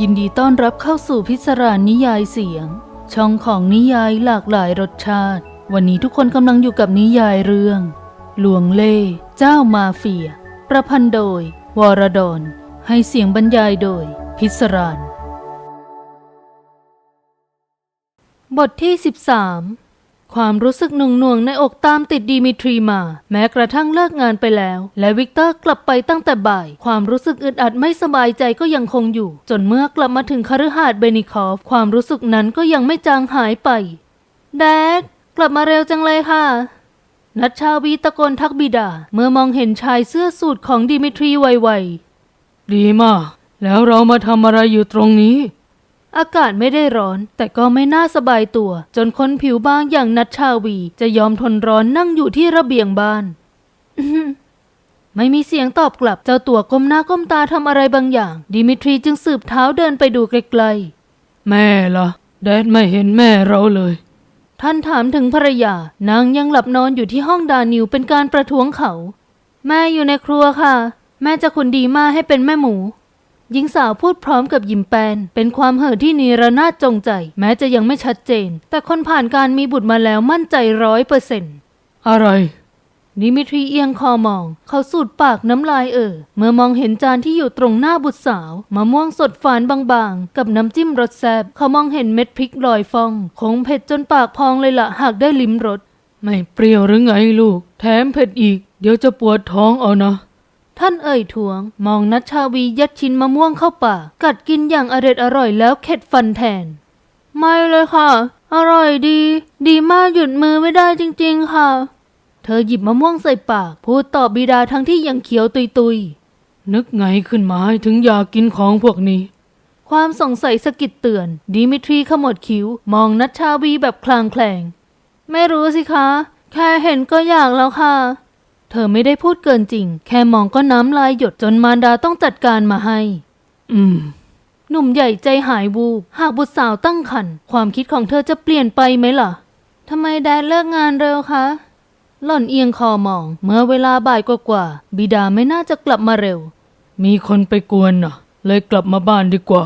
ยินดีต้อนรับเข้าสู่พิศรานิยายเสียง ช่องของนิยายหลากหลายรสชาติ วันนี้ทุกคนกำลังอยู่กับนิยายเรื่อง หลวงเล่เจ้ามาเฟีย ประพันธ์โดย วรดอนให้เสียงบรรยายโดย พิศรานบทที่ 13 ความรู้สึกหน่วงหน่วงในอกตามติดดีมิทรีมา แม้กระทั่งเลิกงานไปแล้ว และวิกเตอร์กลับไปตั้งแต่บ่าย ความรู้สึกอึดอัดไม่สบายใจก็ยังคงอยู่ จนเมื่อกลับมาถึงคฤหาสน์เบนิคอฟ ความรู้สึกนั้นก็ยังไม่จางหายไปแดดกลับมาเร็วจังเลยค่ะนัชชาวีตะโกนทักบิดา เมื่อมองเห็นชายเสื้อสูทของดิมิทรีไวๆดีมาก แล้วเรามาทำอะไรอยู่ตรงนี้ อากาศไม่ได้ร้อน แต่ก็ไม่น่าสบายตัว จนคนผิวบางอย่างนัชชาวี จะยอมทนร้อนนั่งอยู่ที่ระเบียงบ้านอื้อหือไม่มีเสียงตอบกลับเจ้าตัวก้มหน้าก้มตาทำอะไรบางอย่าง ดิมิทรีจึงสืบเท้าเดินไปดูไกลๆ แม่ล่ะ แดดไม่เห็นแม่เราเลย ท่านถามถึงภรรยา นางยังหลับนอนอยู่ที่ห้องดานิวเป็นการประท้วงเขา แม่อยู่ในครัวค่ะ แม่จะขุนดีมาให้เป็นแม่หมู หญิงสาวพูดพร้อมกับยิ้มแปน เป็นความเห่อที่นิรนาศจงใจ แม้จะยังไม่ชัดเจน แต่คนผ่านการมีบุตรมาแล้วมั่นใจร้อยเปอร์เซ็นต์อะไรดิมิทรีเอียงคอมอง เขาสูดปากน้ำลายเอ่อเมื่อมองเห็นจานที่อยู่ตรงหน้าบุตรสาวมะม่วงสดฝานบางๆ กับน้ำจิ้มรสแซบเขามองเห็นเม็ดพริกลอยฟองคงเผ็ดจนปากพองเลยละหากได้ลิ้มรสไม่เปรี้ยวหรือไงลูก แถมเผ็ดอีก เดี๋ยวจะปวดท้องเอานะ ท่านเอ่ยทวง มองนัชชาวียัดชิ้นมะม่วงเข้าปาก กัดกินอย่างอร็ดอร่อยแล้วเข็ดฟันแทน ไม่เลยค่ะ อร่อยดี ดีมากหยุดมือไม่ได้จริง ๆ ค่ะ เธอหยิบมะม่วงใส่ปาก พูดตอบบิดาทั้งที่ยังเขียวตุยตุยๆนึกไงขึ้นมาถึงอยากกินของพวกนี้ ความสงสัยสะกิดเตือน ดิมิทรีขมวดคิ้ว มองนัชชาวีแบบคลางแคลง ไม่รู้สิคะ แค่เห็นก็อยากแล้วค่ะ เธอไม่ได้พูดเกินจริง แค่มองก็น้ำลายหยดจนมารดาต้องจัดการมาให้ อืม หนุ่มใหญ่ใจหายวูบ หากบุตรสาวตั้งครรภ์ความคิดของเธอจะเปลี่ยนไปไหมล่ะทำไมแดดเลิกงานเร็วคะ หล่อนเอียงคอมอง เมื่อเวลาบ่ายกว่าๆบิดาไม่น่าจะกลับมาเร็ว มีคนไปกวนน่ะ เลยกลับมาบ้านดีกว่า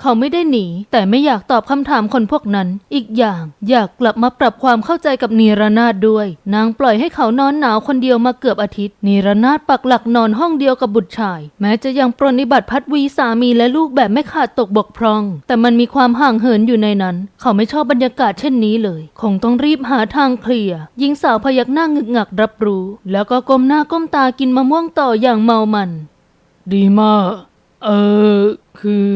เขาไม่ได้หนี แต่ไม่อยากตอบคำถามคนพวกนั้น อีกอย่าง อยากกลับมาปรับความเข้าใจกับนีรนาถด้วย นางปล่อยให้เขานอนหนาวคนเดียวมาเกือบอาทิตย์ นีรนาถปักหลักนอนห้องเดียวกับบุตรชาย แม้จะยังปรนนิบัติพัดวีสามีและลูกแบบไม่ขาดตกบกพร่อง แต่มันมีความห่างเหินอยู่ในนั้น เขาไม่ชอบบรรยากาศเช่นนี้เลย คงต้องรีบหาทางเคลียร์หญิงสาวพยักหน้างึกงักรับรู้ แล้วก็ก้มหน้าก้มตากินมะม่วงต่ออย่างเมามัน ดีมาก เออคือ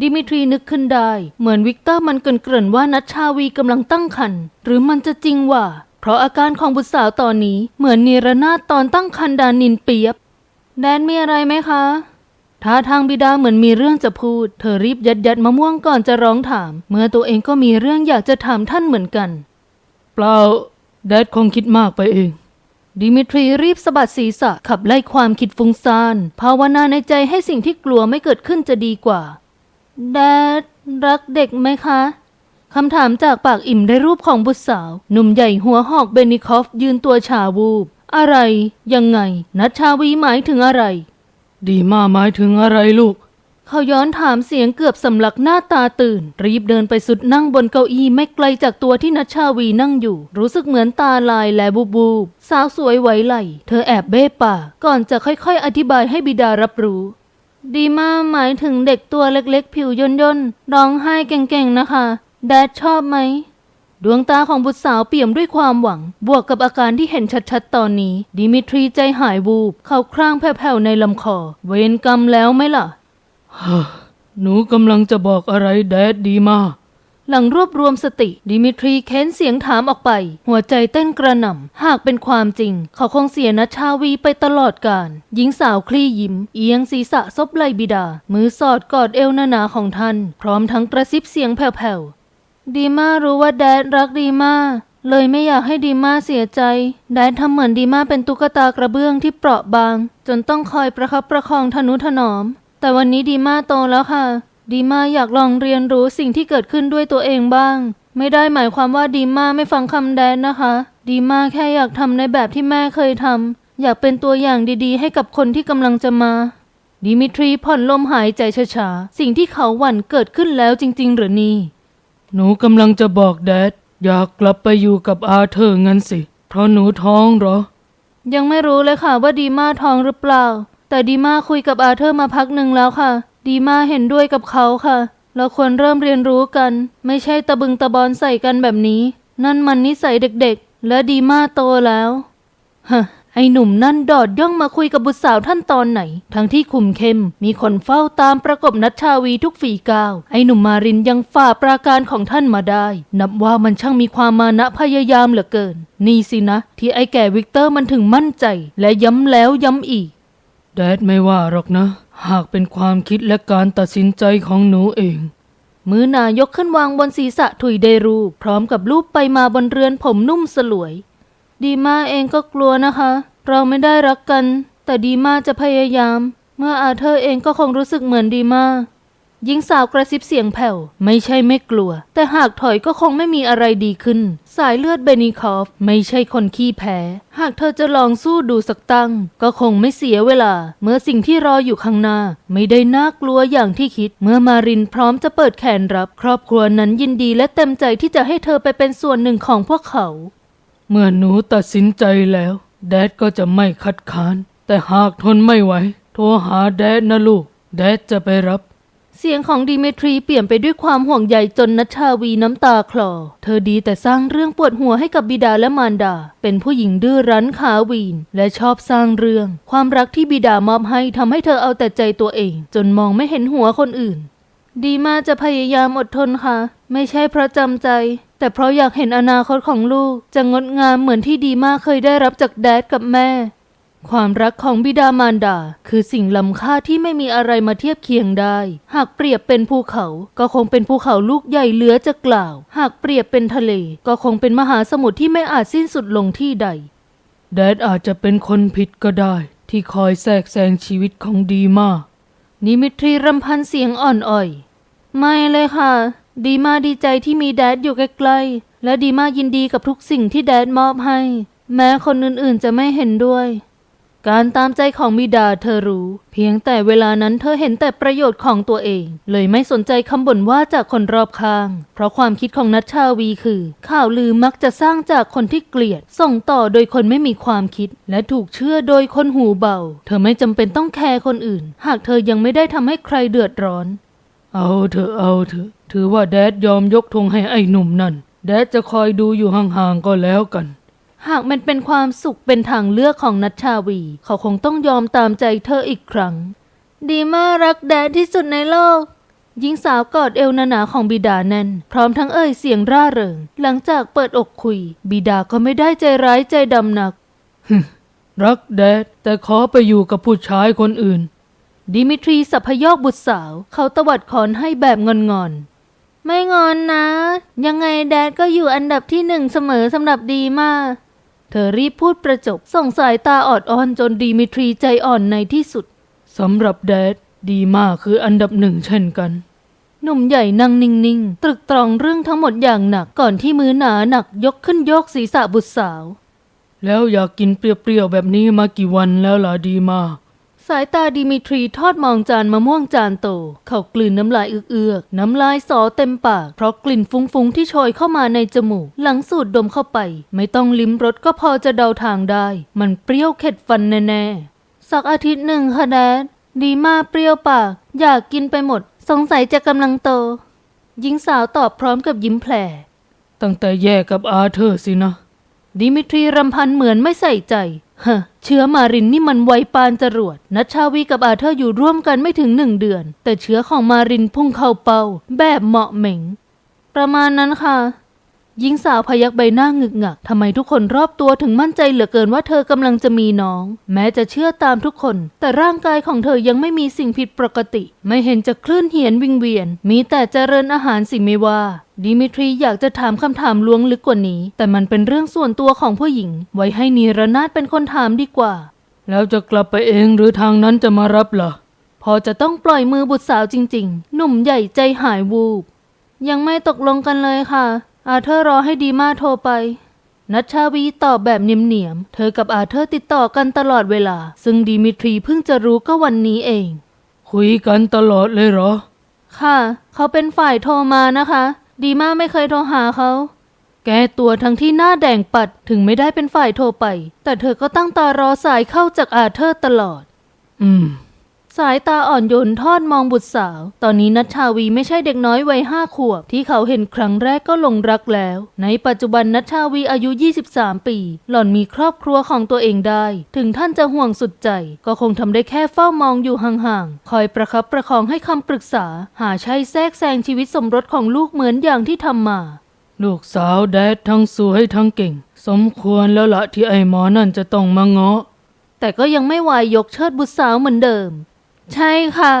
ดิมิทรีนึกขึ้นได้ เหมือนวิกเตอร์มันเกรินเกริ่นๆว่านัชชาวีกำลังตั้งครรภ์หรือมันจะจริงว่า เพราะอาการของบุตรสาวตอนนี้เหมือนนิรนาถตอนตั้งครรภ์ดานินเปียบ แดนมีอะไรไหมคะท่าทางบิดาเหมือนมีเรื่องจะพูด เธอรีบยัดยัดมะม่วงก่อนจะร้องถาม เมื่อตัวเองก็มีเรื่องอยากจะถามท่านเหมือนกัน เปล่าแดดคงคิดมากไปเอง ดิมิทรีรีบสะบัดศีรษะขับไล่ความคิดฟุ้งซ่านภาวนาในใจให้สิ่งที่กลัวไม่เกิดขึ้นจะดีกว่า แดดรักเด็กไหมคะ คำถามจากปากอิ่มได้รูปของบุตรสาว หนุ่มใหญ่หัวหอกเบนิคอฟยืนตัวชาวูบ อะไร ยังไง นัชชาวีหมายถึงอะไร ดีมาหมายถึงอะไรลูก เขาย้อนถามเสียงเกือบสำลักหน้าตาตื่น รีบเดินไปสุดนั่งบนเก้าอี้ไม่ไกลจากตัวที่นัชชาวีนั่งอยู่ รู้สึกเหมือนตาลายและบูบูบสาวสวยไหวไหล เธอแอบเบ้ปากก่อนจะค่อยๆ อธิบายให้บิดารับรู้ ดีมาหมายถึงเด็กตัวเล็กๆ ผิวย่นย่นๆร้องไห้เก่งๆนะคะ แดดชอบไหม ดวงตาของบุตรสาวเปี่ยมด้วยความหวัง บวกกับอาการที่เห็นชัดๆ ตอนนี้ ดิมิทรีใจหายวูบ เขาคร่างแผ่วๆในลำคอ เวรกรรมแล้วไหมล่ะ หนูกำลังจะบอกอะไรแดดดีมา หลังรวบรวมสติ ดิมิทรีเค้นเสียงถามออกไป หัวใจเต้นกระหน่ำ หากเป็นความจริง เขาคงเสียนัชชาวีไปตลอดกาลหญิงสาวคลี่ยิ้ม เอียงศีรษะซบไหลบิดา มือสอดกอดเอวหนาๆของท่าน พร้อมทั้งกระซิบเสียงแผ่วๆดีมารู้ว่าแดดรักดีมาเลยไม่อยากให้ดีมาเสียใจ แดดทำเหมือนดีมาเป็นตุ๊กตากระเบื้องที่เปราะบาง จนต้องคอยประคับประคองทนุถนอม แต่วันนี้ดีมาโตแล้วค่ะ ดีมาอยากลองเรียนรู้สิ่งที่เกิดขึ้นด้วยตัวเองบ้าง ไม่ได้หมายความว่าดีมาไม่ฟังคำแดนนะคะ ดีมาแค่อยากทำในแบบที่แม่เคยทำอยากเป็นตัวอย่างดีๆ ให้กับคนที่กำลังจะมา ดิมิทรีผ่อนลมหายใจช้าๆ สิ่งที่เขาหวั่นเกิดขึ้นแล้วจริง ๆ หรือนี่ หนูกำลังจะบอกแดดอยากกลับไปอยู่กับอาเธอร์งั้นสิ เพราะหนูท้องเหรอ ยังไม่รู้เลยค่ะว่าดีมาท้องหรือเปล่า แต่ดีมาคุยกับอาเธอร์มาพักหนึ่งแล้วค่ะ ดีมาเห็นด้วยกับเขาค่ะ เราควรเริ่มเรียนรู้กัน ไม่ใช่ตะบึงตะบอนใส่กันแบบนี้ นั่นมันนิสัยเด็กๆ และดีมาโตแล้วฮะไอหนุ่มนั่นดอดย่องมาคุยกับบุตรสาวท่านตอนไหน ทั้งที่คุมเข้ม มีคนเฝ้าตามประกบนัชชาวีทุกฝีก้าว ไอหนุ่มมารินยังฝ่าปราการของท่านมาได้ นับว่ามันช่างมีความมานะพยายามเหลือเกิน นี่สินะ ที่ไอแก่วิกเตอร์มันถึงมั่นใจ และย้ำแล้วย้ำอีก แดดไม่ว่าหรอกนะ หากเป็นความคิดและการตัดสินใจของหนูเอง มือนายกขึ้นวางบนศีรษะถุยเดรู พร้อมกับลูบไปมาบนเรือนผมนุ่มสลวย ดีมาเองก็กลัวนะคะ เราไม่ได้รักกัน แต่ดีมาจะพยายาม เมื่ออาเธอร์เองก็คงรู้สึกเหมือนดีมา หญิงสาวกระซิบเสียงแผ่ว ไม่ใช่ไม่กลัว แต่หากถอยก็คงไม่มีอะไรดีขึ้น สายเลือดเบนิคอฟไม่ใช่คนขี้แพ้ หากเธอจะลองสู้ดูสักตั้ง ก็คงไม่เสียเวลา เมื่อสิ่งที่รออยู่ข้างหน้า ไม่ได้น่ากลัวอย่างที่คิด เมื่อมารินพร้อมจะเปิดแขนรับ ครอบครัวนั้นยินดีและเต็มใจที่จะให้เธอไปเป็นส่วนหนึ่งของพวกเขา เมื่อหนูตัดสินใจแล้ว แดดก็จะไม่คัดค้าน แต่หากทนไม่ไหวโทรหาแดดนะลูกแดดจะไปรับ เสียงของดิเมทรีเปลี่ยนไปด้วยความห่วงใยจนนัชชาวีน้ำตาคลอ เธอดีแต่สร้างเรื่องปวดหัวให้กับบิดาและมารดา เป็นผู้หญิงดื้อรั้นขาวีน และชอบสร้างเรื่อง ความรักที่บิดามอบให้ทำให้เธอเอาแต่ใจตัวเอง จนมองไม่เห็นหัวคนอื่น ดีมาจะพยายามอดทนค่ะ ไม่ใช่เพราะจำใจ แต่เพราะอยากเห็นอนาคตของลูก จะงดงามเหมือนที่ดีมาเคยได้รับจากแดดกับแม่ ความรักของบิดามารดา คือสิ่งล้ำค่าที่ไม่มีอะไรมาเทียบเคียงได้ หากเปรียบเป็นภูเขาก็คงเป็นภูเขาลูกใหญ่เหลือจะกล่าว หากเปรียบเป็นทะเล ก็คงเป็นมหาสมุทรที่ไม่อาจสิ้นสุดลงที่ใด แดดอาจจะเป็นคนผิดก็ได้ ที่คอยแทรกแซงชีวิตของดีมา นิมิตรีรำพันเสียงอ่อนอ่อย ไม่เลยค่ะ ดีมาดีใจที่มีแดดอยู่ใกล้ๆและดีมายินดีกับทุกสิ่งที่แดดมอบให้ แม้คนอื่นๆจะไม่เห็นด้วย การตามใจของบิดาเธอรู้ เพียงแต่เวลานั้นเธอเห็นแต่ประโยชน์ของตัวเอง เลยไม่สนใจคำบ่นว่าจากคนรอบข้าง เพราะความคิดของนัชชาวีคือ ข่าวลือมักจะสร้างจากคนที่เกลียด ส่งต่อโดยคนไม่มีความคิด และถูกเชื่อโดยคนหูเบา เธอไม่จำเป็นต้องแคร์คนอื่น หากเธอยังไม่ได้ทำให้ใครเดือดร้อน เอาเถอะเอาเถอะถือว่าแดดยอมยกธงให้ไอ้หนุ่มนั่นแดดจะคอยดูอยู่ห่างๆก็แล้วกัน หากมันเป็นความสุขเป็นทางเลือกของนัชชาวี เขาคงต้องยอมตามใจเธออีกครั้ง ดีมากรักแดดที่สุดในโลกหญิงสาวกอดเอวหนาๆของบิดาแน่น พร้อมทั้งเอ่ยเสียงร่าเริง หลังจากเปิดอกคุย บิดาก็ไม่ได้ใจร้ายใจดำหนัก รักแดดแต่ขอไปอยู่กับผู้ชายคนอื่น ดิมิทรีสัพยอกบุตรสาว เขาตวัดคอนให้แบบงอนๆ ไม่งอนนะ ยังไงแดดก็อยู่อันดับที่หนึ่งเสมอสำหรับดีมาก เธอรีบพูดประจบส่งสายตาออดอ้อนจนดิมิทรีใจอ่อนในที่สุดสำหรับแดดดีมากคืออันดับหนึ่งเช่นกัน หนุ่มใหญ่นั่งนิ่งๆ ตรึกตรองเรื่องทั้งหมดอย่างหนักก่อนที่มือหนาหนักยกขึ้นโยกศีรษะบุตรสาว แล้วอยากกินเปรี้ยวๆแบบนี้มากี่วันแล้วล่ะดีมาก สายตาดิมิทรีทอดมองจานมะม่วงจานโต เขากลืนน้ำลายเอื้อกๆ น้ำลายสอเต็มปาก เพราะกลิ่นฟุ้งๆที่โชยเข้ามาในจมูก หลังสูดดมเข้าไป ไม่ต้องลิ้มรสก็พอจะเดาทางได้ มันเปรี้ยวเข็ดฟันแน่ๆ สักอาทิตย์หนึ่งค่ะแดดดีมากเปรี้ยวปาก อยากกินไปหมด สงสัยจะกำลังโต หญิงสาวตอบพร้อมกับยิ้มแผลตั้งแต่แยกกับอาเธอร์สินะ ดิมิทรีรำพันเหมือนไม่ใส่ใจฮะเชื้อมารินนี่มันไวปานจรวด นัชชาวีกับอาเธอร์อยู่ร่วมกันไม่ถึงหนึ่งเดือน แต่เชื้อของมารินพุ่งเข้าเป้า แบบเหมาะเหม็ง ประมาณนั้นค่ะ หญิงสาวพยักใบหน้างึกงักทำไมทุกคนรอบตัวถึงมั่นใจเหลือเกินว่าเธอกำลังจะมีน้อง แม้จะเชื่อตามทุกคน แต่ร่างกายของเธอยังไม่มีสิ่งผิดปกติ ไม่เห็นจะคลื่นเหียนวิงเวียน มีแต่เจริญอาหารสิไม่ว่าดิมิทรีอยากจะถามคำถามลวงลึกกว่านี้ แต่มันเป็นเรื่องส่วนตัวของผู้หญิง ไว้ให้นีรนาถเป็นคนถามดีกว่า แล้วจะกลับไปเองหรือทางนั้นจะมารับล่ะ พอจะต้องปล่อยมือบุตรสาวจริง ๆ หนุ่มใหญ่ใจหายวูบยังไม่ตกลงกันเลยค่ะ อาเธอร์รอให้ดีมาโทรไป นัชชาวีตอบแบบเนียมๆ เธอกับอาเธอร์ติดต่อกันตลอดเวลา ซึ่งดิมิทรีเพิ่งจะรู้ก็วันนี้เอง คุยกันตลอดเลยเหรอ ค่ะ เขาเป็นฝ่ายโทรมานะคะ ดีมากไม่เคยโทรหาเขา แก้ตัวทั้งที่หน้าแดงปัดถึงไม่ได้เป็นฝ่ายโทรไป แต่เธอก็ตั้งตารอสายเข้าจากอาเธอร์ตลอด อืม สายตาอ่อนโยนทอดมองบุตรสาว ตอนนี้นัชชาวีไม่ใช่เด็กน้อยวัยห้าขวบ ที่เขาเห็นครั้งแรกก็หลงรักแล้ว ในปัจจุบันนัชชาวีอายุ 23 ปี หล่อนมีครอบครัวของตัวเองได้ ถึงท่านจะห่วงสุดใจ ก็คงทำได้แค่เฝ้ามองอยู่ห่างๆ คอยประคับประคองให้คำปรึกษา หาใช่แทรกแซงชีวิตสมรสของลูกเหมือนอย่างที่ทำมา ลูกสาวแดดทั้งสวยทั้งเก่ง สมควรแล้วละที่ไอ้หมอนั่นจะต้องมาเงาะแต่ก็ยังไม่วายยกเชิดบุตรสาวเหมือนเดิม ใช่ค่ะ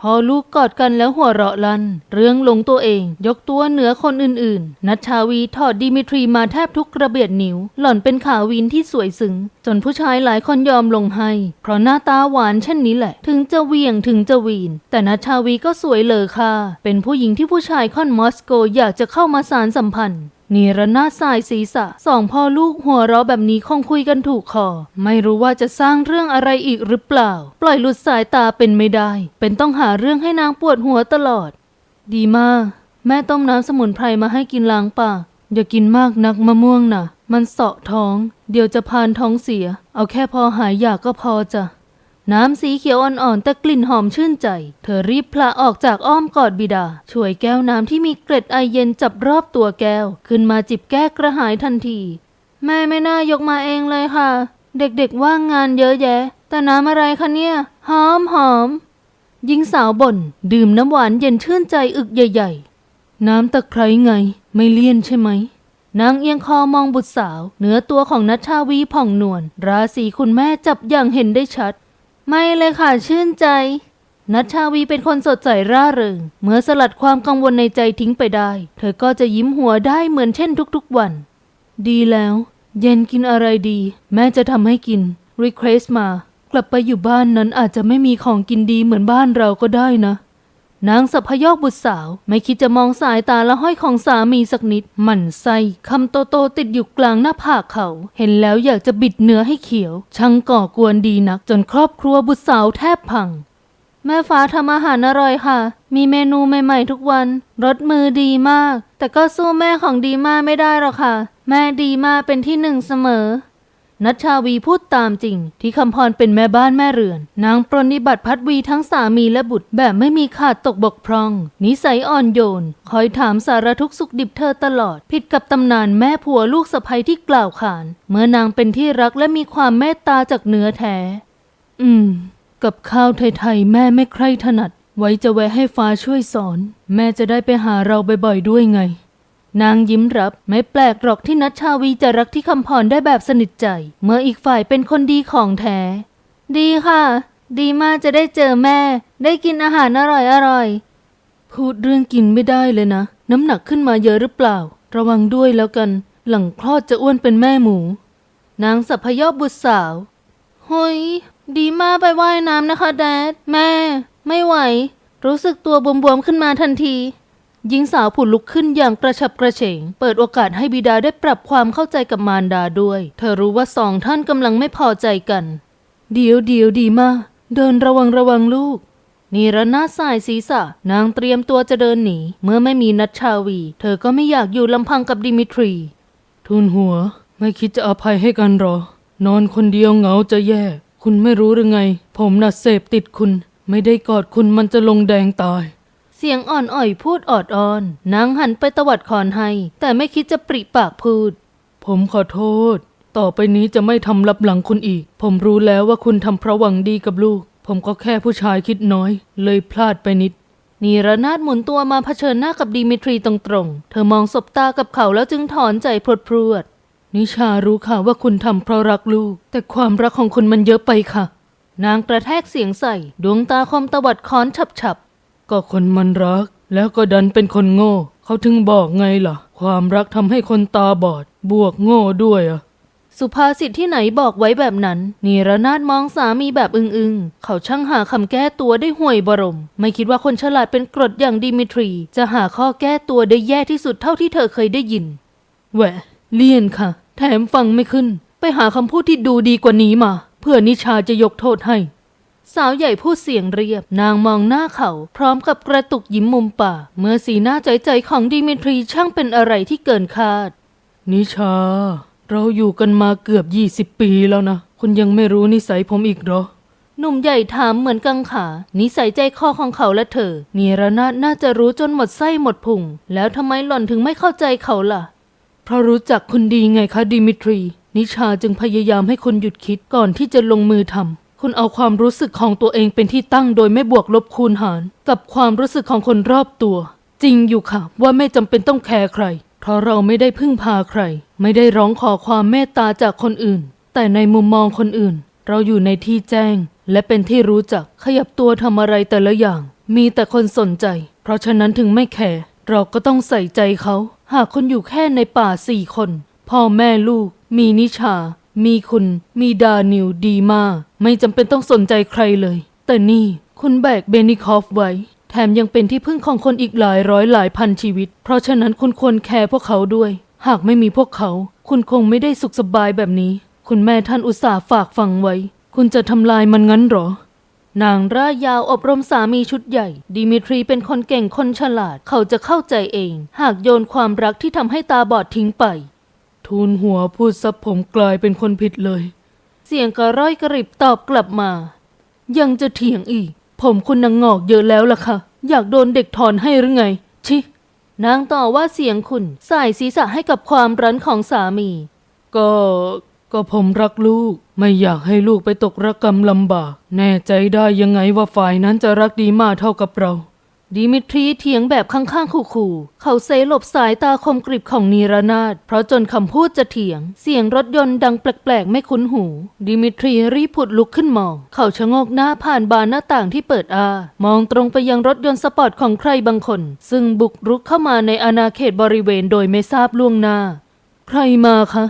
พอลูกกอดกันแล้วหัวเราะลัน เรื่องลงตัวเอง ยกตัวเหนือคนอื่นๆ นัชชาวีถอดดิมิทรีมาแทบทุกกระเบียดนิ้ว หล่อนเป็นขาวินที่สวยซึ้งจนผู้ชายหลายคนยอมลงให้ เพราะหน้าตาหวานเช่นนี้แหละ ถึงจะเวียงถึงจะวีน แต่นัชชาวีก็สวยเลอค่ะ เป็นผู้หญิงที่ผู้ชายค่อนมอสโกอยากจะเข้ามาสารสัมพันธ์ นีรนาถสายศีรษะสองพ่อลูกหัวเราะแบบนี้คงคุยกันถูกคอ ไม่รู้ว่าจะสร้างเรื่องอะไรอีกหรือเปล่า ปล่อยหลุดสายตาเป็นไม่ได้ เป็นต้องหาเรื่องให้นางปวดหัวตลอด ดีมาก แม่ต้มน้ำสมุนไพรมาให้กินล้างปากอย่ากินมากนักมะม่วงนะมันเสาะท้อง เดี๋ยวจะพานท้องเสีย เอาแค่พอหายอยากก็พอจ้ะ น้ำสีเขียวอ่อนๆแต่กลิ่นหอมชื่นใจ เธอรีบพละออกจากอ้อมกอดบิดา ช่วยแก้วน้ำที่มีเกล็ดไอเย็นจับรอบตัวแก้ว ขึ้นมาจิบแก้กระหายทันที แม่ไม่น่ายกมาเองเลยค่ะ เด็กๆว่างงานเยอะแยะ แต่น้ำอะไรคะเนี่ย หอมหอมหญิงสาวบ่น ดื่มน้ำหวานเย็นชื่นใจอึกใหญ่ๆ น้ำตะไคร้ไง ไม่เลี่ยนใช่ไหมนางเอียงคอมองบุตรสาวเนื้อตัวของนัชชาวีผ่องนวลราศีคุณแม่จับอย่างเห็นได้ชัด ไม่เลยค่ะชื่นใจ นัชชาวีเป็นคนสดใสร่าเริง เมื่อสลัดความกังวลในใจทิ้งไปได้ เธอก็จะยิ้มหัวได้เหมือนเช่นทุกๆวัน ดีแล้ว เย็นกินอะไรดี แม่จะทำให้กิน รีเควสมา กลับไปอยู่บ้านนั้นอาจจะไม่มีของกินดีเหมือนบ้านเราก็ได้นะ นางสัพยอกบุตรสาวไม่คิดจะมองสายตาละห้อยของสามีสักนิด หมั่นไส้คำโตโตติดอยู่กลางหน้าผากเขา เห็นแล้วอยากจะบิดเนื้อให้เขียว ช่างก่อกวนดีนัก จนครอบครัวบุตรสาวแทบพัง แม่ฟ้าทำอาหารอร่อยค่ะ มีเมนูใหม่ๆทุกวันรสมือดีมาก แต่ก็สู้แม่ของดีมากไม่ได้หรอกค่ะ แม่ดีมากเป็นที่หนึ่งเสมอ นัชชาวีพูดตามจริง ที่คำพรเป็นแม่บ้านแม่เรือน นางปรนนิบัติพัดวีทั้งสามีและบุตรแบบไม่มีขาดตกบกพร่อง นิสัยอ่อนโยน คอยถามสารทุกสุขดิบเธอตลอด ผิดกับตำนานแม่ผัวลูกสะใภ้ที่กล่าวขาน เมื่อนางเป็นที่รักและมีความเมตตาจากเนื้อแท้ อืม กับข้าวไทยๆแม่ไม่ใคร่ถนัด ไว้จะแวะให้ฟ้าช่วยสอน แม่จะได้ไปหาเราบ่อยๆด้วยไง นางยิ้มรับไม่แปลกหรอกที่นัชชาวีจะรักที่คำพรได้แบบสนิทใจ เมื่ออีกฝ่ายเป็นคนดีของแท้ ดีค่ะ ดีมากจะได้เจอแม่ ได้กินอาหารอร่อยอร่อยๆพูดเรื่องกินไม่ได้เลยนะ น้ำหนักขึ้นมาเยอะหรือเปล่า ระวังด้วยแล้วกัน หลังคลอดจะอ้วนเป็นแม่หมู นางสัพยอบบุตรสาวเฮ้ยดีมากไปว่ายน้ำนะคะแดดแม่ ไม่ไหว รู้สึกตัวบวมๆขึ้นมาทันที หญิงสาวผุดลุกขึ้นอย่างกระฉับกระเฉง เปิดโอกาสให้บิดาได้ปรับความเข้าใจกับมารดาด้วย เธอรู้ว่าสองท่านกำลังไม่พอใจกัน เดี๋ยวเดี๋ยวดีมากเดินระวังระวังลูกนีรนาสายศีรษะ นางเตรียมตัวจะเดินหนี เมื่อไม่มีนัชชาวี เธอก็ไม่อยากอยู่ลำพังกับดิมิทรีทุนหัว ไม่คิดจะอภัยให้กันหรอ นอนคนเดียวเหงาจะแย่ คุณไม่รู้หรือไง ผมน่ะเสพติดคุณ ไม่ได้กอดคุณมันจะลงแดงตาย เสียงอ่อนอ่อยพูดออดอ้อนนางหันไปตวัดคอนให้ แต่ไม่คิดจะปริปากพูด ผมขอโทษ ต่อไปนี้จะไม่ทำลับหลังคุณอีก ผมรู้แล้วว่าคุณทำเพราะหวังดีกับลูก ผมก็แค่ผู้ชายคิดน้อย เลยพลาดไปนิดนีรนาถหมุนตัวมาเผชิญหน้ากับดิมิทรีตรงๆ เธอมองสบตากับเขาแล้วจึงถอนใจพรวดพรวด นิชารู้ค่ะว่าคุณทำเพราะรักลูก แต่ความรักของคุณมันเยอะไปค่ะ นางกระแทกเสียงใส่ ดวงตาคมตวัดค้อนฉับ ก็คนมันรัก แล้วก็ดันเป็นคนโง่ เขาถึงบอกไงล่ะ ความรักทำให้คนตาบอด บวกโง่ด้วยอะๆสุภาษิตที่ไหนบอกไว้แบบนั้น นีรนาถมองสามีแบบอึ้งๆ เขาช่างหาคำแก้ตัวได้ห่วยบรม ไม่คิดว่าคนฉลาดเป็นกรดอย่างดิมิทรี จะหาข้อแก้ตัวได้แย่ที่สุดเท่าที่เธอเคยได้ยิน แหวะเลี่ยนค่ะ แถมฟังไม่ขึ้น ไปหาคำพูดที่ดูดีกว่านี้มา เพื่อนิชาจะยกโทษให้ สาวใหญ่พูดเสียงเรียบ นางมองหน้าเขา พร้อมกับกระตุกยิ้มมุมปากเมื่อสีหน้าใจๆของดิมิทรีช่างเป็นอะไรที่เกินคาด นิชา เราอยู่กันมาเกือบยี่สิบปีแล้วนะ คุณยังไม่รู้นิสัยผมอีกเหรอ หนุ่มใหญ่ถามเหมือนกังขา นิสัยใจคอของเขาและเธอเนีรนาถน่าจะรู้จนหมดไส้หมดพุง แล้วทำไมหล่อนถึงไม่เข้าใจเขาล่ะ เพราะรู้จักคุณดีไงคะดิมิทรี นิชาจึงพยายามให้คุณหยุดคิดก่อนที่จะลงมือทำ คุณเอาความรู้สึกของตัวเองเป็นที่ตั้งโดยไม่บวกลบคูณหาร กับความรู้สึกของคนรอบตัว จริงอยู่ค่ะ ว่าไม่จำเป็นต้องแคร์ใคร เพราะเราไม่ได้พึ่งพาใคร ไม่ได้ร้องขอความเมตตาจากคนอื่น แต่ในมุมมองคนอื่น เราอยู่ในที่แจ้ง และเป็นที่รู้จักขยับตัวทำอะไรแต่ละอย่าง มีแต่คนสนใจ เพราะฉะนั้นถึงไม่แคร์เราก็ต้องใส่ใจเขา หากคนอยู่แค่ในป่าสี่คนพ่อแม่ลูก มีนิชา มีคุณ มีดานิวดีมาก ไม่จำเป็นต้องสนใจใครเลย แต่นี่คุณแบกเบนิคอฟไว้ แถมยังเป็นที่พึ่งของคนอีกหลายร้อยหลายพันชีวิต เพราะฉะนั้นคุณควรแคร์พวกเขาด้วย หากไม่มีพวกเขา คุณคงไม่ได้สุขสบายแบบนี้ คุณแม่ท่านอุตส่าห์ฝากฝังไว้ คุณจะทำลายมันงั้นหรอ นางร่ายาวอบรมสามีชุดใหญ่ ดิมิทรีเป็นคนเก่งคนฉลาด เขาจะเข้าใจเอง หากโยนความรักที่ทำให้ตาบอดทิ้งไป ทูลหัวพูดซับผมกลายเป็นคนผิดเลย เสียงกระร่อยกระริบตอบกลับมา ยังจะเถียงอีก ผมคุณนางงอกเยอะแล้วล่ะค่ะ อยากโดนเด็กถอนให้หรือไง ชิ นางต่อว่าเสียงคุณใสายศีรษะให้กับความรั้นของสามี ก็ก็ผมรักลูก ไม่อยากให้ลูกไปตกระกรรมลำบาก แน่ใจได้ยังไงว่าฝ่ายนั้นจะรักดีมากเท่ากับเรา ดิมิทรีเถียงแบบข้างๆขู่ๆ เขาเซหลบสายตาคมกริบของนีรนาถเพราะจนคำพูดจะเถียง เสียงรถยนต์ดังแปลกๆ ไม่คุ้นหู ดิมิทรีรีบผุดลุกขึ้นมอง เขาชะงกหน้าผ่านบานหน้าต่างที่เปิดอา มองตรงไปยังรถยนต์สปอร์ตของใครบางคน ซึ่งบุกรุกเข้ามาในอาณาเขตบริเวณโดยไม่ทราบล่วงหน้า ใครมาคะ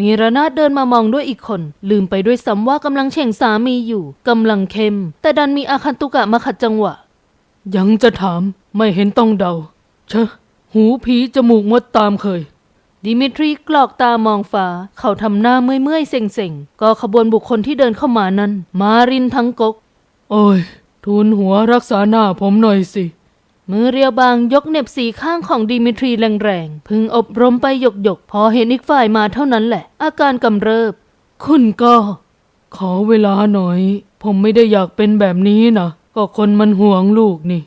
นีรนาถเดินมามองด้วยอีกคน ลืมไปด้วยซ้ำว่ากำลังเฉ่งสามีอยู่กำลังเข้ม แต่ดันมีอาคันตุกะมาขัดจังหวะ ยังจะถามไม่เห็นต้องเดา เชอะหูผีจมูกมดตามเคย ดิมิทรีกรอกตามองฟ้า เขาทำหน้าเมื่อยๆเซ็งๆ ก็ขบวนบุคคลที่เดินเข้ามานั้น มารินทั้งกก โอ้ย ทูลหัวรักษาหน้าผมหน่อยสิ มือเรียวบางยกเหน็บสีข้างของดิมิทรีแรงๆ พึงอบรมไปหยกๆ พอเห็นอีกฝ่ายมาเท่านั้นแหละ อาการกำเริบ คุณก็ ขอเวลาหน่อย ผมไม่ได้อยากเป็นแบบนี้นะ ก็คนมันห่วงลูกนี่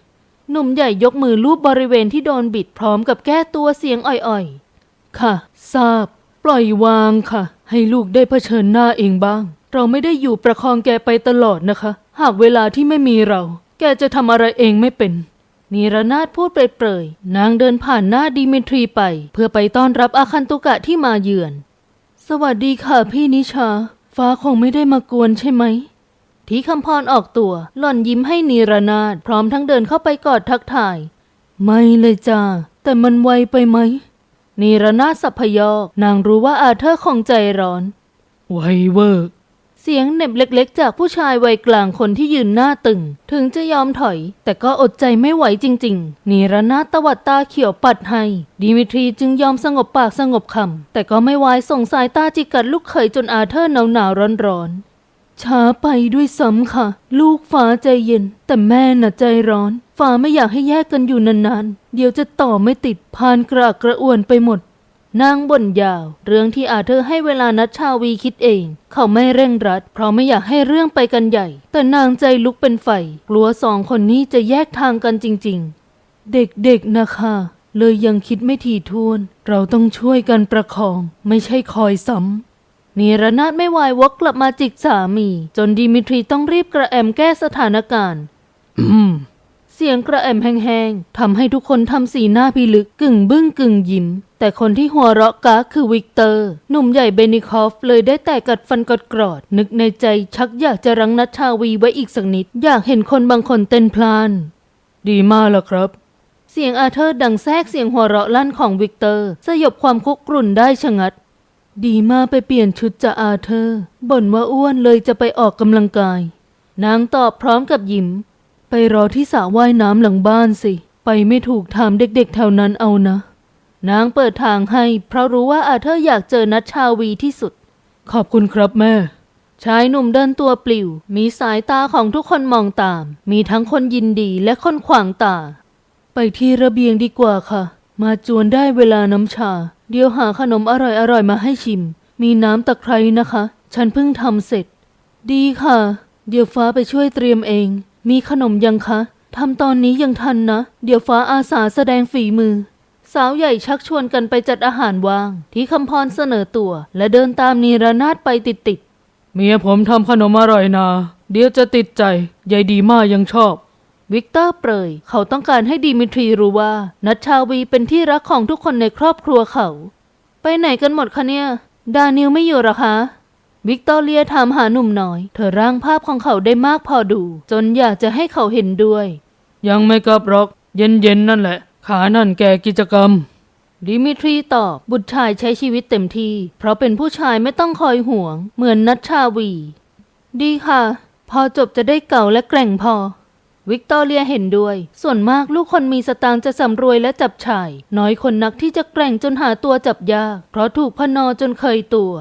หนุ่มใหญ่ยกมือลูบบริเวณที่โดนบิดพร้อมกับแก้ตัวเสียงอ่อยๆ ค่ะ ทราบ ปล่อยวางค่ะ ให้ลูกได้เผชิญหน้าเองบ้าง เราไม่ได้อยู่ประคองแกไปตลอดนะคะ หากเวลาที่ไม่มีเรา แกจะทำอะไรเองไม่เป็นนีรนาถพูดเปรยๆ นางเดินผ่านหน้าดิมิทรีไป เพื่อไปต้อนรับอาคันตุกะที่มาเยือน สวัสดีค่ะพี่นิชา ฟ้าคงไม่ได้มากวนใช่ไหม ที่คำพรออกตัว หล่อนยิ้มให้นีรนาถพร้อมทั้งเดินเข้าไปกอดทักทาย ไม่เลยจ้าแต่มันไวไปไหมนีรนาถสัพพยอกนางรู้ว่าอาเธอร์คงใจร้อน ไวเวอร์เสียงเหน็บเล็กๆ จากผู้ชายวัยกลางคนที่ยืนหน้าตึง ถึงจะยอมถอย แต่ก็อดใจไม่ไหวจริงๆ นีรนาถตวัดตาเขียวปัดให้ ดิมิทรีจึงยอมสงบปากสงบคำแต่ก็ไม่วายส่งสายตาจิกกัดลูกเขยจนอาเธอร์หนาวๆร้อนๆ ช้าไปด้วยซ้ำค่ะ ลูกฟ้าใจเย็น แต่แม่น่ะใจร้อน ฟ้าไม่อยากให้แยกกันอยู่นานๆ เดี๋ยวจะต่อไม่ติดพานกระอักกระอ่วนไปหมด นางบ่นยาว เรื่องที่อาเธอร์ให้เวลานัดชาวีคิดเอง เขาไม่เร่งรัด เพราะไม่อยากให้เรื่องไปกันใหญ่ แต่นางใจลุกเป็นไฟ กลัวสองคนนี้จะแยกทางกันจริง ๆ เด็กๆนะคะ เลยยังคิดไม่ถี่ถ้วน เราต้องช่วยกันประคอง ไม่ใช่คอยซ้ำ นีรนาถไม่วายวกกลับมาจิกสามี จนดิมิทรีต้องรีบกระแอมแก้สถานการณ์อืมเสียงกระแอมแห้งๆทำให้ทุกคนทำสีหน้าพิลึกกึ่งบึ้งกึ่งยิ้ม แต่คนที่หัวเราะกาคือวิกเตอร์ หนุ่มใหญ่เบนิคอฟเลยได้แต่กัดฟันกดกรอด นึกในใจชักอยากจะรังนัชชาวีไว้อีกสักนิด อยากเห็นคนบางคนเต้นพลาน ดีมากแล้วครับเสียงอาเธอร์ดังแทรกเสียงหัวเราะลั่นของวิกเตอร์ สยบความคุกกรุ่นได้ชะงัด ดีมากไปเปลี่ยนชุดจะอาเธอร์บ่นว่าอ้วนเลยจะไปออกกำลังกาย นางตอบพร้อมกับยิ้ม ไปรอที่สระว่ายน้ำหลังบ้านสิ ไปไม่ถูกถามเด็กๆแถวนั้นเอานะ นางเปิดทางให้ เพราะรู้ว่าอาเธอร์อยากเจอนัชชาวีที่สุด ขอบคุณครับแม่ ชายหนุ่มเดินตัวปลิว มีสายตาของทุกคนมองตาม มีทั้งคนยินดีและคนขวางตา ไปที่ระเบียงดีกว่าค่ะ มาจวนได้เวลาน้ำชา เดี๋ยวหาขนมอร่อยๆมาให้ชิม มีน้ำตะไคร้นะคะ ฉันเพิ่งทำเสร็จ ดีค่ะ เดี๋ยวฟ้าไปช่วยเตรียมเอง มีขนมยังคะทำตอนนี้ยังทันนะ เดี๋ยวฟ้าอาสาแสดงฝีมือ สาวใหญ่ชักชวนกันไปจัดอาหารวาง ที่คำพรเสนอตัว และเดินตามนีรนาถไปติดๆเมียผมทำขนมอร่อยนาเดี๋ยวจะติดใจ ยายดีมากยังชอบ วิกเตอร์เปรย เขาต้องการให้ดิมิทรีรู้ว่า นัชชาวีเป็นที่รักของทุกคนในครอบครัวเขา ไปไหนกันหมดคะเนี่ย ดานิลไม่อยู่หรอคะ วิกตอเรียถามหาหนุ่มน้อย เธอร่างภาพของเขาได้มากพอดู จนอยากจะให้เขาเห็นด้วย ยังไม่กลับหรอก เย็นๆนั่นแหละ ขานั่นแกกิจกรรมดิมิทรีตอบบุตรชายใช้ชีวิตเต็มที่ เพราะเป็นผู้ชายไม่ต้องคอยห่วง เหมือนนัชชาวี ดีค่ะ พอจบจะได้เก่าและแกร่งพอ วิกตอเรียเห็นด้วย ส่วนมากลูกคนมีสตางค์จะสำรวยและจับชาย น้อยคนนักที่จะแกร่งจนหาตัวจับยาก เพราะถูกพนอจนเคยตัว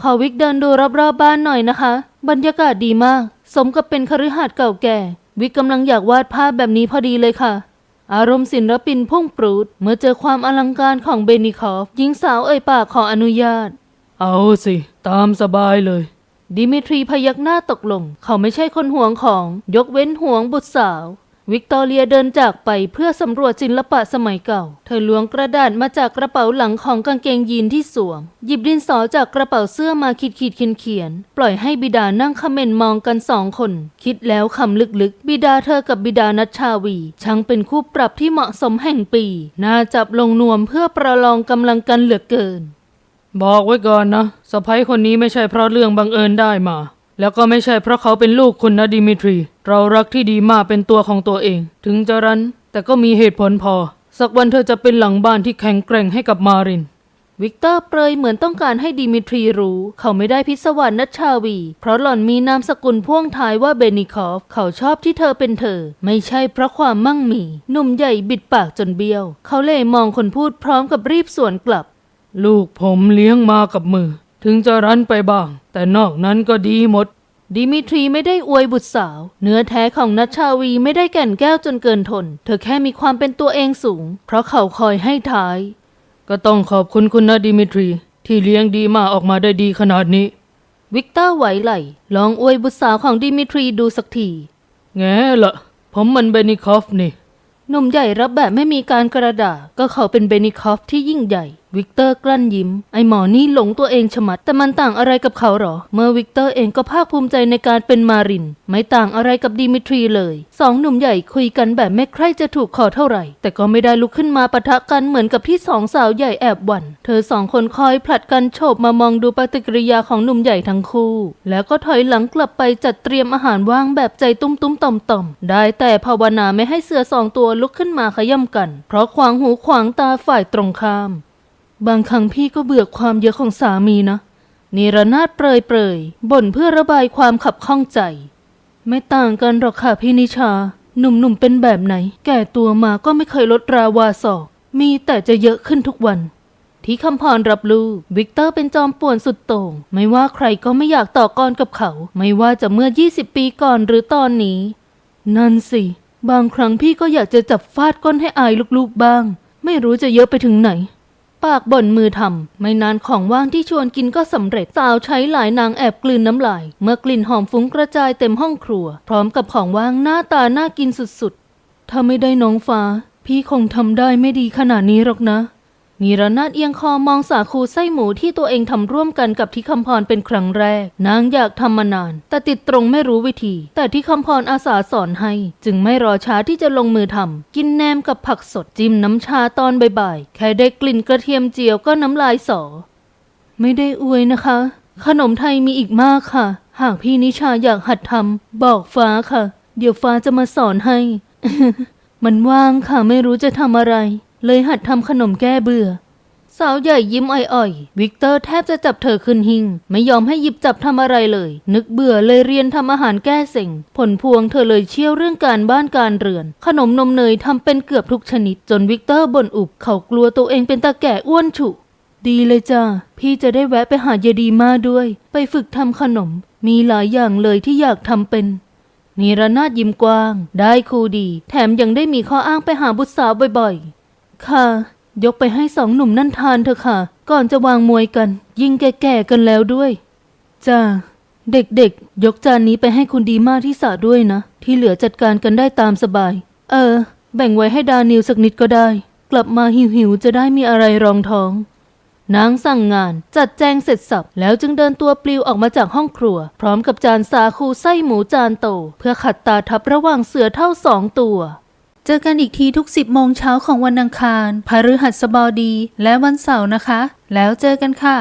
ขอวิกเดินดูรอบๆบบ้านหน่อยนะคะ บรรยากาศดีมาก สมกับเป็นคฤหาสน์เก่าแก่ วิกกำลังอยากวาดภาพแบบนี้พอดีเลยค่ะ อารมณ์ศิลปินพุ่งปรูด เมื่อเจอความอลังการของเบนิคอฟหญิงสาวเอ่ยปากขออนุญาต เอาสิ ตามสบายเลย ดิมิทรีพยักหน้าตกลง เขาไม่ใช่คนห่วงของยกเว้นห่วงบุตรสาว วิกตอเรียเดินจากไปเพื่อสำรวจศิลปะสมัยเก่า เธอล้วงกระดาษมาจากกระเป๋าหลังของกางเกงยีนที่สวม หยิบดินสอจากกระเป๋าเสื้อมาขีดขีดเขียนเขียน ปล่อยให้บิดานั่งคำเมนมองกันสองคน คิดแล้วคำลึกๆ บิดาเธอกับบิดานัชชาวี ช่างเป็นคู่ปรับที่เหมาะสมแห่งปี น่าจับลงนวมเพื่อประลองกำลังกันเหลือเกิน บอกไว้ก่อนนะสะพ้ยคนนี้ไม่ใช่เพราะเรื่องบังเอิญได้มา แล้วก็ไม่ใช่เพราะเขาเป็นลูกคุณนะดิมิทรี เรารักที่ดีมากเป็นตัวของตัวเอง ถึงจะรันแต่ก็มีเหตุผลพอ สักวันเธอจะเป็นหลังบ้านที่แข็งแกร่งให้กับมาริน วิกเตอร์เปรยเหมือนต้องการให้ดิมิทรีรู้ เขาไม่ได้พิศวาสนัชชาวี เพราะหล่อนมีนามสกุลพ่วงท้ายว่าเบนิคอฟ เขาชอบที่เธอเป็นเธอ ไม่ใช่เพราะความมั่งมี หนุ่มใหญ่บิดปากจนเบี้ยว เขาเลยมองคนพูดพร้อมกับรีบสวนกลับ ลูกผมเลี้ยงมากับมือ ถึงจะรั้นไปบ้าง แต่นอกนั้นก็ดีหมด ดิมิทรีไม่ได้อวยบุตรสาว เนื้อแท้ของนัชชาวีไม่ได้แก่นแก้วจนเกินทน เธอแค่มีความเป็นตัวเองสูง เพราะเขาคอยให้ท้าย ก็ต้องขอบคุณคุณนะดิมิทรี ที่เลี้ยงดีมาออกมาได้ดีขนาดนี้ วิกเตอร์ไหวไหล ลองอวยบุตรสาวของดิมิทรีดูสักทีแง่ละผมมันเบนิคอฟนี่หนุ่มใหญ่รับแบบไม่มีการกระดาษก็เขาเป็นเบนิคอฟที่ยิ่งใหญ่วิกเตอร์กลั้นยิ้ม ไอหมอนี่หลงตัวเองชะมัด แต่มันต่างอะไรกับเขาหรอ เมื่อวิกเตอร์เองก็ภาคภูมิใจในการเป็นมาริน ไม่ต่างอะไรกับดิมิทรีเลย สองหนุ่มใหญ่คุยกันแบบไม่ใครจะถูกคอเท่าไหร่ แต่ก็ไม่ได้ลุกขึ้นมาปะทะกันเหมือนกับที่สองสาวใหญ่แอบหวั่น เธอสองคนคอยผลัดกันโฉบมามองดูปฏิกิริยาของหนุ่มใหญ่ทั้งคู่ แล้วก็ถอยหลังกลับไปจัดเตรียมอาหารว่างแบบใจตุ้มตุ้มต่อมต่อมๆได้แต่ภาวนาไม่ให้เสือสองตัวลุกขึ้นมาขย่ำกัน เพราะขวางหูขวางตาฝ่ายตรงข้าม บางครั้งพี่ก็เบื่อความเยอะของสามีนะนิรนาถเปรยเปรยบ่นเพื่อระบายความขับข้องใจ ไม่ต่างกันหรอกค่ะพี่นิชา หนุ่มๆเป็นแบบไหน แก่ตัวมาก็ไม่เคยลดราวาศอก มีแต่จะเยอะขึ้นทุกวัน ที่คำพรรับรู้วิกเตอร์เป็นจอมป่วนสุดโต่ง ไม่ว่าใครก็ไม่อยากต่อกรกับเขา ไม่ว่าจะเมื่อ 20 ปีก่อนหรือตอนนี้ นั่นสิ บางครั้งพี่ก็อยากจะจับฟาดก้นให้อายลูกๆบ้าง ไม่รู้จะเยอะไปถึงไหน ปากบ่นมือทำไม่นานของว่างที่ชวนกินก็สำเร็จ สาวใช้หลายนางแอบกลืนน้ำลาย เมื่อกลิ่นหอมฟุ้งกระจายเต็มห้องครัว พร้อมกับของว่างหน้าตาน่ากินสุดๆ ถ้าไม่ได้น้องฟ้า พี่คงทำได้ไม่ดีขนาดนี้หรอกนะ นิรนาถเอียงคอมองสาคูไส้หมูที่ตัวเองทำร่วมกันกับที่คำพรเป็นครั้งแรก นางอยากทำมานาน แต่ติดตรงไม่รู้วิธี แต่ที่คำพรอาสาสอนให้ จึงไม่รอช้าที่จะลงมือทำกินแหนมกับผักสดจิ้มน้ำชาตอนบ่ายๆแค่ได้กลิ่นกระเทียมเจียวก็น้ำลายสอ ไม่ได้อวยนะคะ ขนมไทยมีอีกมากค่ะ หากพี่นิชาอยากหัดทำบอกฟ้าค่ะ เดี๋ยวฟ้าจะมาสอนให้ มันว่างค่ะไม่รู้จะทำอะไร เลยหัดทำขนมแก้เบื่อ สาวใหญ่ยิ้มอ่อยๆ วิกเตอร์แทบจะจับเธอขึ้นหิงไม่ยอมให้หยิบจับทำอะไรเลย นึกเบื่อเลยเรียนทำอาหารแก้เซ็งผลพวงเธอเลยเชี่ยวเรื่องการบ้านการเรือน ขนมนมเนยทำเป็นเกือบทุกชนิด จนวิกเตอร์บ่นอุบเขากลัวตัวเองเป็นตาแก่อ้วนฉุดีเลยจ้าพี่จะได้แวะไปหายายดีมาด้วย ไปฝึกทำขนม มีหลายอย่างเลยที่อยากทำเป็นนีรนาถยิ้มกว้าง ได้ครูดี แถมยังได้มีข้ออ้างไปหาบุตรสาวบ่อยๆ ค่ะ ยกไปให้สองหนุ่มนั่นทานเถอะค่ะ ก่อนจะวางมวยกัน ยิ่งแก่ๆกันแล้วด้วย จ้า เด็กๆ ยกจานนี้ไปให้คุณดีมากที่สระด้วยนะ ที่เหลือจัดการกันได้ตามสบาย เออ แบ่งไว้ให้ดานิวสักนิดก็ได้ กลับมาหิวๆจะได้มีอะไรรองท้องนางสั่งงานจัดแจงเสร็จสับแล้วจึงเดินตัวปลิวออกมาจากห้องครัว พร้อมกับจานสาคูไส้หมูจานโต เพื่อขัดตาทับระหว่างเสือเท่าสองตัว เจอกันอีกทีทุก 10 โมงเช้าของวันอังคาร พฤหัสบดี และวันเสาร์นะคะ แล้วเจอกันค่ะ